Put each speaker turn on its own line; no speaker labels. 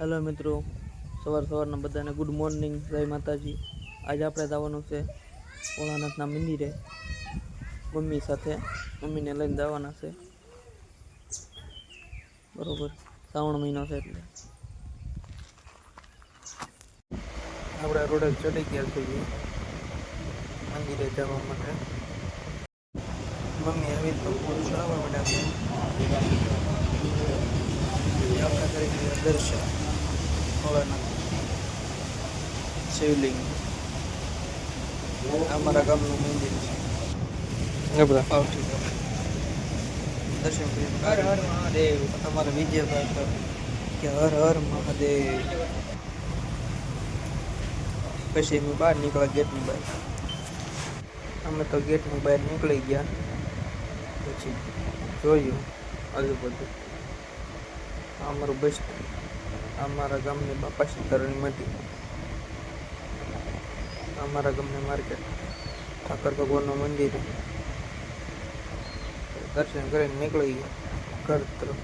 Hello મિત્રો, સવાર સવારના બધાને ગુડ મોર્નિંગ જય માતાજી. આજે આપણે જવાનું છે ભોળાનાથના મંદિરે. મમ્મી સાથે, મમ્મીને લઈને જવાના છે. બરોબર, શ્રાવણ મહિનો છે એટલે. આપણે રોડે ચડી ગયા છીએ મંદિરે જવા માટે. મમ્મી આવી તો ચડાવવા માંડ્યા છે આપણે કરી દર્શન ભોળાનાથ શિવલિંગ અમારા ગામનું મંદિર છે. દર્શન કરી હર હર મહાદેવ. તમારા વિજયભાઈ પર કે હર હર મહાદેવ. પછી અમે બહાર નીકળ્યા ગેટની બહાર. અમે તો ગેટની બહાર નીકળી ગયા. પછી જોયું આજુબાજુ. અમારું બસ અમારા ગામની બાપા સીતારાની મઢી અમારા ગામની માર્કેટ ઠાકર ભગવાનનું મંદિર. દર્શન કરીને નીકળી ગયા. ઘર તરફ.